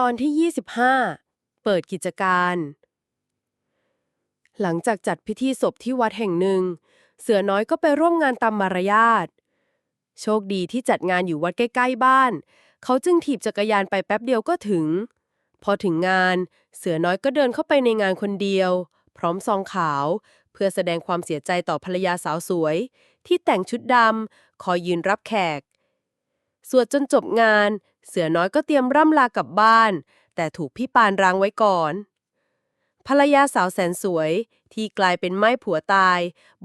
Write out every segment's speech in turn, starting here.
ตอนที่ 25 เปิดกิจการ หลังจากจัดพิธีศพที่วัดแห่งหนึ่ง เสือน้อยก็ไปร่วมงานตามมารยาท โชคดีที่จัดงานอยู่วัดใกล้ ๆ บ้าน เขาจึงถีบจักรยานไปแป๊บเดียวก็ถึง พอถึงงาน เสือน้อยก็เดินเข้าไปในงานคนเดียว พร้อมซองขาว เพื่อแสดงความเสียใจต่อภรรยาสาวสวย ที่แต่งชุดดำคอยยืนรับแขก สวดจนจบงาน เสือน้อยก็เตรียมร่ำลากลับบ้าน แต่ถูกพี่ปานรังไว้ก่อน ภรรยาสาวแสนสวย ที่กลายเป็นไม้ผัวตาย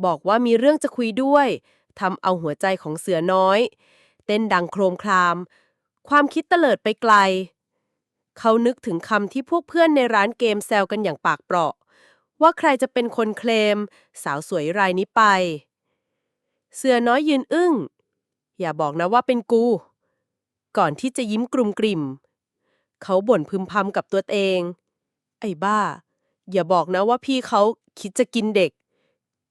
บอกว่ามีเรื่องจะคุยด้วยทำเอาหัวใจของเสือน้อย เต้นดังโครมคราม ความคิดเตลิดไปไกล เขานึกถึงคำที่พวกเพื่อนในร้านเกมแซวกันอย่างปากเปราะ ว่าใครจะเป็นคนเคลม สาวสวยรายนี้ไป เสือน้อยยืนอึ้ง อย่าบอกนะว่าเป็นกู ก่อนที่จะยิ้มกลุ่มกลิ่ม เขาบ่นพึมพำกับตัวเอง ไอ้บ้า อย่าบอกนะว่าพี่เขาคิดจะกินเด็ก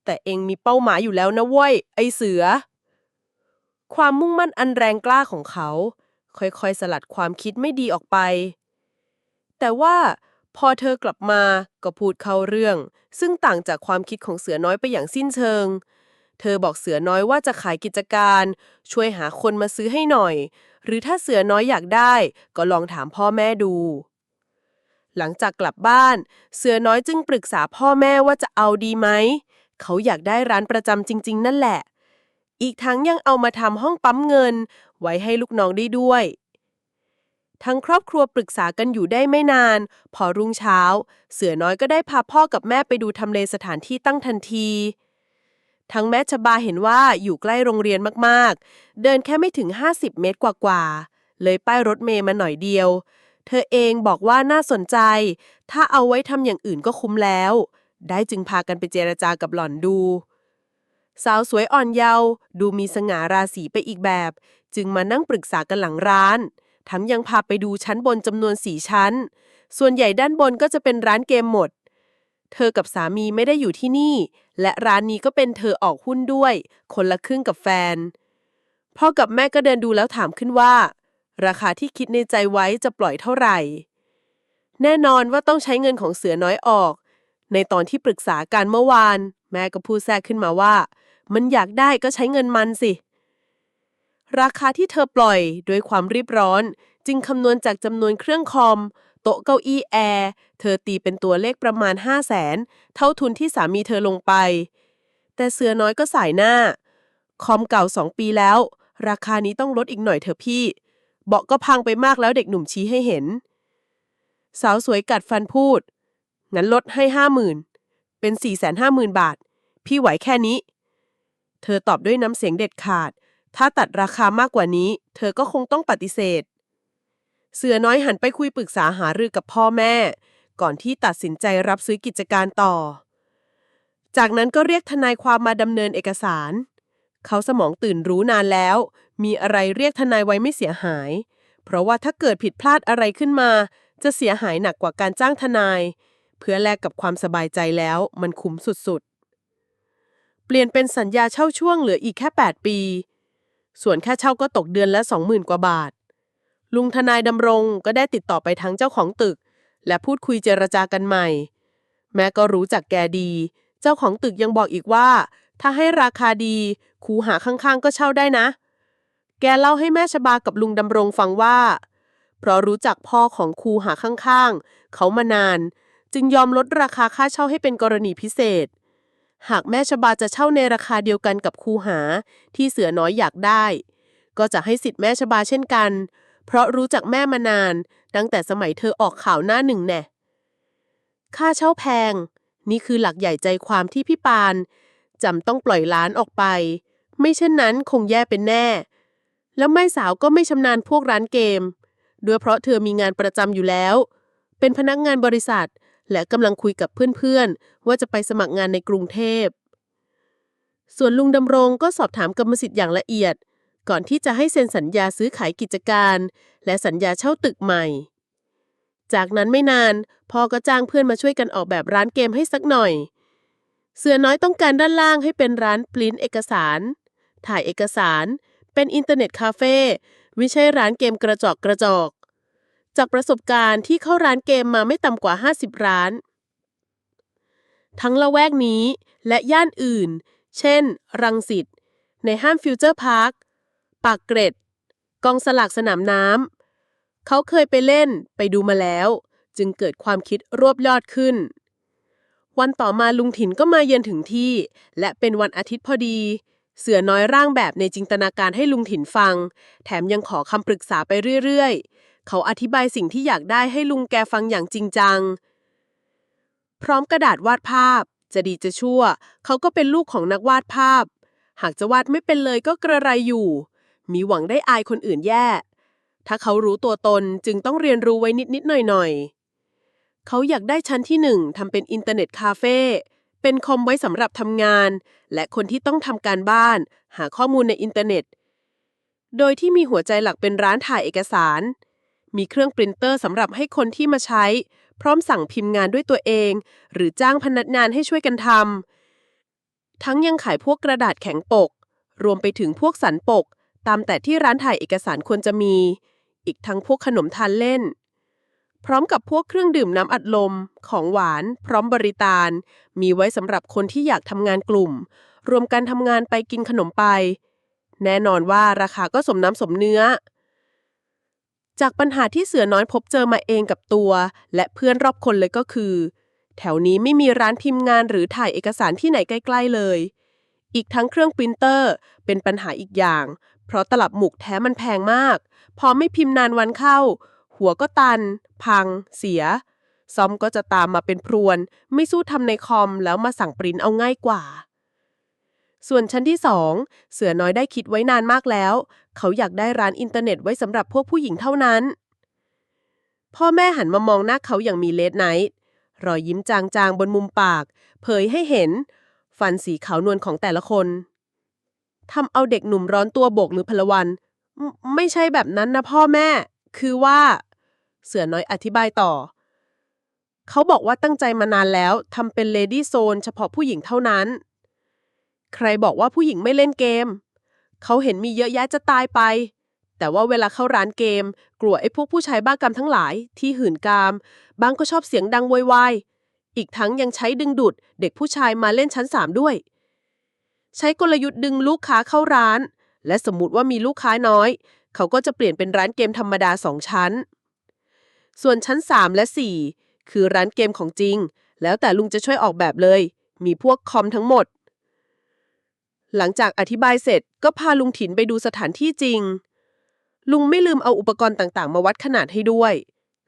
แต่เองมีเป้าหมายอยู่แล้วนะเว้ย ไอ้เสือ ความมุ่งมั่นอันแรงกล้าของเขา ค่อยๆ สลัดความคิดไม่ดีออกไป แต่ว่าพอเธอกลับมาก็พูดเข้าเรื่อง ซึ่งต่างจากความคิดของเสือน้อยไปอย่างสิ้นเชิง เธอบอกเสือน้อยว่าจะขายกิจการ ช่วยหาคนมาซื้อให้หน่อย หรือถ้าเสือน้อยอยากได้ ก็ลองถามพ่อแม่ดู หลังจากกลับบ้าน เสือน้อยจึงปรึกษาพ่อแม่ว่าจะเอาดีไหม เขาอยากได้ร้านประจำจริง ๆ นั่นแหละ อีกทั้งยังเอามาทำห้องปั๊มเงิน ไว้ให้ลูกน้องได้ด้วย ทั้งครอบครัวปรึกษากันอยู่ได้ไม่นาน พอรุ่งเช้า เสือน้อยก็ได้พาพ่อกับแม่ไปดูทำเลสถานที่ตั้งทันที ทั้งแม่ชบาเห็นว่าอยู่ใกล้โรงเรียนมากๆ เดินแค่ไม่ถึง 50 เมตรกว่าๆ เลยป้ายรถเมย์มาหน่อยเดียว เธอเองบอกว่าน่าสนใจ ถ้าเอาไว้ทำอย่างอื่นก็คุ้มแล้ว ได้จึงพากันไปเจรจากับหล่อนดู สาวสวยอ่อนเยาว์ดูมีสง่าราศีไปอีกแบบ จึงมานั่งปรึกษากันหลังร้านทั้งยังพาไปดูชั้นบนจำนวนสี่ชั้น ส่วนใหญ่ด้านบนก็จะเป็นร้านเกมหมด เธอกับสามีไม่ได้อยู่ที่นี่ และร้านนี้ก็เป็นเธอออกหุ้นด้วย คนละครึ่งกับแฟน พ่อกับแม่ก็เดินดูแล้วถามขึ้นว่า ราคาที่คิดในใจไว้จะปล่อยเท่าไหร่ แน่นอนว่าต้องใช้เงินของเสือน้อยออก ในตอนที่ปรึกษาการเมื่อวาน แม่ก็พูดแทรกขึ้นมาว่า มันอยากได้ก็ใช้เงินมันสิ ราคาที่เธอปล่อย ด้วยความรีบร้อน จึงคำนวณจากจำนวนเครื่องคอม ต๊ะเก้าอี้แอร์เธอตีเป็นตัวเลขประมาณ 5 0 0แสนเท่าทุนที่สามีเธอลงไป แต่เสือน้อยก็สายหน้า คอมเก่า2ปีแล้ว ราคานี้ต้องลดอีกหน่อยเถอะพี่ เบาะก็พังไปมากแล้วเด็กหนุ่มชี้ให้เห็น สาวสวยกัดฟันพูด งั้นลดให้ห้าหมื่นเป็นสี่แสนห้าหมื่นบาท พี่ไหวแค่นี้ เธอตอบด้วยน้ำเสียงเด็ดขาด ถ้าตัดราคามากกว่านี้ เธอก็คงต้องปฏิเสธ เสือน้อยหันไปคุยปรึกษาหารือกับพ่อแม่ ก่อนที่ตัดสินใจรับซื้อกิจการต่อ จากนั้นก็เรียกทนายความมาดำเนินเอกสาร เขาสมองตื่นรู้นานแล้ว มีอะไรเรียกทนายไว้ไม่เสียหาย เพราะว่าถ้าเกิดผิดพลาดอะไรขึ้นมา จะเสียหายหนักกว่าการจ้างทนาย เพื่อแลกกับความสบายใจแล้วมันคุ้มสุดๆ เปลี่ยนเป็นสัญญาเช่าช่วงเหลืออีกแค่ 8 ปี ส่วนค่าเช่าก็ตกเดือนละ20,000กว่าบาท ลุงทนายดำรงก็ได้ติดต่อไปทั้งเจ้าของตึก และพูดคุยเจรจากันใหม่ แม่ก็รู้จักแกดี เจ้าของตึกยังบอกอีกว่า ถ้าให้ราคาดีคูหาข้างๆ ก็เช่าได้นะ แกเล่าให้แม่ชบากับลุงดำรงฟังว่า เพราะรู้จักพ่อของครูหาข้างๆ เขามานาน จึงยอมลดราคาค่าเช่าให้เป็นกรณีพิเศษ หากแม่ชบาจะเช่าในราคาเดียวกันกับครูหาที่เสือน้อยอยากได้ ก็จะให้สิทธิ์แม่ชบาเช่นกันเพราะรู้จักแม่มานาน ตั้งแต่สมัยเธอออกข่าวหน้าหนึ่งแน่ ค่าเช่าแพง นี่คือหลักใหญ่ใจความที่พี่ปานจำต้องปล่อยร้านออกไป ไม่เช่นนั้นคงแย่เป็นแน่ แล้วแม่สาวก็ไม่ชำนาญพวกร้านเกม ด้วยเพราะเธอมีงานประจำอยู่แล้ว เป็นพนักงานบริษัท และกำลังคุยกับเพื่อนๆ ว่าจะไปสมัครงานในกรุงเทพ ส่วนลุงดำรงก็สอบถามกรรมสิทธิ์อย่างละเอียด ก่อนที่จะให้เซ็นสัญญาซื้อขายกิจการ และสัญญาเช่าตึกใหม่ จากนั้นไม่นานพ่อก็จ้างเพื่อนมาช่วยกันออกแบบร้านเกมให้สักหน่อย เสือน้อยต้องการด้านล่างให้เป็นร้านปริ้นเอกสาร ถ่ายเอกสาร เป็นอินเทอร์เน็ตคาเฟ่ไม่ใช่ร้านเกมกระจอกกระจอก จากประสบการณ์ที่เข้าร้านเกมมาไม่ต่ำกว่า 50 ร้าน ทั้งละแวกนี้และย่านอื่น เช่น รังสิตในห้างฟิวเจอร์พาร์ค ปากเกร็ด กองสลากสนามน้ำเขาเคยไปเล่นไปดูมาแล้ว จึงเกิดความคิดรวบยอดขึ้น วันต่อมาลุงถิ่นก็มาเยือนถึงที่ และเป็นวันอาทิตย์พอดี เสือน้อยร่างแบบในจินตนาการให้ลุงถิ่นฟัง แถมยังขอคำปรึกษาไปเรื่อยๆ เขาอธิบายสิ่งที่อยากได้ให้ลุงแกฟังอย่างจริงจัง พร้อมกระดาษวาดภาพจะดีจะชั่ว เขาก็เป็นลูกของนักวาดภาพ หากจะวาดไม่เป็นเลยก็กระไรอยู่ มีหวังได้อายคนอื่นแย่ ถ้าเขารู้ตัวตนจึงต้องเรียนรู้ไว้นิดๆหน่อยๆเขาอยากได้ชั้นที่หนึ่งทำเป็นอินเทอร์เน็ตคาเฟ่เป็นคอมไว้สำหรับทำงาน และคนที่ต้องทำการบ้าน หาข้อมูลในอินเทอร์เน็ต โดยที่มีหัวใจหลักเป็นร้านถ่ายเอกสาร มีเครื่องปรินเตอร์สำหรับให้คนที่มาใช้ พร้อมสั่งพิมพ์งานด้วยตัวเอง หรือจ้างพนักงานให้ช่วยกันทำทั้งยังขายพวกกระดาษแข็งปก รวมไปถึงพวกสันปก ตามแต่ที่ร้านถ่ายเอกสารควรจะมี อีกทั้งพวกขนมทานเล่น พร้อมกับพวกเครื่องดื่มน้ำอัดลม ของหวาน พร้อมบริการ มีไว้สำหรับคนที่อยากทำงานกลุ่ม รวมกันทำงานไปกินขนมไป แน่นอนว่าราคาก็สมน้ำสมเนื้อ จากปัญหาที่เสือน้อยพบเจอมาเองกับตัว และเพื่อนรอบคนเลยก็คือ แถวนี้ไม่มีร้านพิมพ์งานหรือถ่ายเอกสารที่ไหนใกล้ ๆเลยอีกทั้งเครื่องปรินเตอร์เป็นปัญหาอีกอย่าง เพราะตลับหมุกแท้มันแพงมาก พอไม่พิมพ์นานวันเข้า หัวก็ตัน พัง เสีย ซ่อมก็จะตามมาเป็นพรวน ไม่สู้ทำในคอมแล้วมาสั่งปริ้นเอาง่ายกว่า ส่วนชั้นที่สองเสือน้อยได้คิดไว้นานมากแล้ว เขาอยากได้ร้านอินเทอร์เน็ตไว้สำหรับพวกผู้หญิงเท่านั้น พ่อแม่หันมามองหน้าเขาอย่างมีเลดไนท์รอยยิ้มจางๆบนมุมปาก เผยให้เห็น ฟันสีขาวนวลของแต่ละคน ทำเอาเด็กหนุ่มร้อนตัวโบกหรือพลวัน ไม่ใช่แบบนั้นนะพ่อแม่ คือว่า เสือน้อยอธิบายต่อ เขาบอกว่าตั้งใจมานานแล้วทำเป็นเลดี้โซนเฉพาะผู้หญิงเท่านั้น ใครบอกว่าผู้หญิงไม่เล่นเกม เขาเห็นมีเยอะแยะจะตายไป แต่ว่าเวลาเข้าร้านเกม กลัวไอ้พวกผู้ชายบ้ากามทั้งหลายที่หื่นกาม บางก็ชอบเสียงดังโวยวายอีกทั้งยังใช้ดึงดูดเด็กผู้ชายมาเล่นชั้นสามด้วย ใช้กลยุทธ์ดึงลูกค้าเข้าร้าน และสมมติว่ามีลูกค้าน้อย เขาก็จะเปลี่ยนเป็นร้านเกมธรรมดาสองชั้น ส่วนชั้น 3 และ 4 คือร้านเกมของจริง แล้วแต่ลุงจะช่วยออกแบบเลย มีพวกคอมทั้งหมด หลังจากอธิบายเสร็จก็พาลุงถินไปดูสถานที่จริง ลุงไม่ลืมเอาอุปกรณ์ต่างๆ มาวัดขนาดให้ด้วย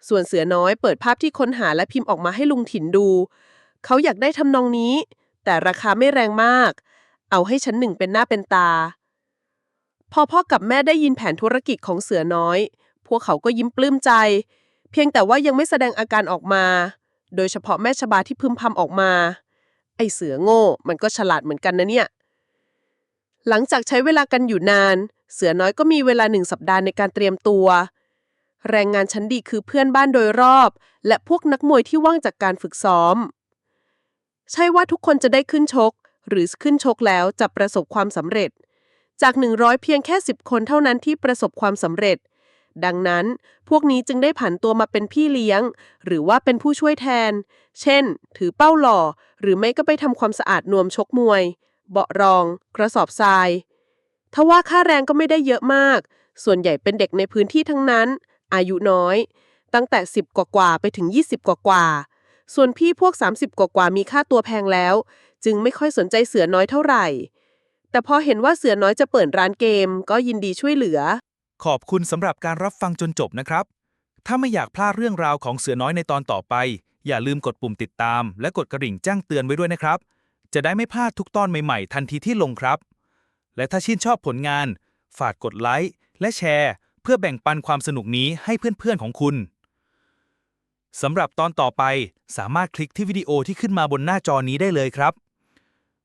ส่วนเสือน้อยเปิดภาพที่ค้นหาและพิมพ์ออกมาให้ลุงถินดู เขาอยากได้ทำนองนี้ แต่ราคาไม่แรงมากเเอาให้ชั้นหนึ่งเป็นหน้าเป็นตา พอพ่อกับแม่ได้ยินแผนธุรกิจของเสือน้อย พวกเขาก็ยิ้มปลื้มใจ เพียงแต่ว่ายังไม่แสดงอาการออกมา โดยเฉพาะแม่ชบาที่พึมพำออกมา ไอเสือโง่ มันก็ฉลาดเหมือนกันนะเนี่ย หลังจากใช้เวลากันอยู่นาน เสือน้อยก็มีเวลาหนึ่งสัปดาห์ในการเตรียมตัว แรงงานชั้นดีคือเพื่อนบ้านโดยรอบ และพวกนักมวยที่ว่างจากการฝึกซ้อมใช่ว่าทุกคนจะได้ขึ้นชก หรือขึ้นชกแล้วจะประสบความสำเร็จ จาก 100 เพียงแค่ 10 คนเท่านั้นที่ประสบความสำเร็จ ดังนั้นพวกนี้จึงได้ผันตัวมาเป็นพี่เลี้ยง หรือว่าเป็นผู้ช่วยแทน เช่น ถือเป้าหล่อ หรือไม่ก็ไปทำความสะอาดนวมชกมวย เบาะรอง กระสอบทรายทว่าค่าแรงก็ไม่ได้เยอะมาก ส่วนใหญ่เป็นเด็กในพื้นที่ทั้งนั้น อายุน้อย ตั้งแต่ 10 กว่าๆไปถึง 20 กว่าๆส่วนพี่พวก 30 กว่าๆมีค่าตัวแพงแล้ว จึงไม่ค่อยสนใจเสือน้อยเท่าไหร่ แต่พอเห็นว่าเสือน้อยจะเปิดร้านเกม ก็ยินดีช่วยเหลือ ขอบคุณสำหรับการรับฟังจนจบนะครับ ถ้าไม่อยากพลาดเรื่องราวของเสือน้อยในตอนต่อไป อย่าลืมกดปุ่มติดตาม และกดกระดิ่งแจ้งเตือนไว้ด้วยนะครับ จะได้ไม่พลาดทุกตอนใหม่ๆ ทันทีที่ลงครับ และถ้าชื่นชอบผลงาน ฝากกดไลค์และแชร์ เพื่อแบ่งปันความสนุกนี้ให้เพื่อนๆของคุณสำหรับตอนต่อไปสามารถคลิกที่วิดีโอที่ขึ้นมาบนหน้าจอนี้ได้เลยครับ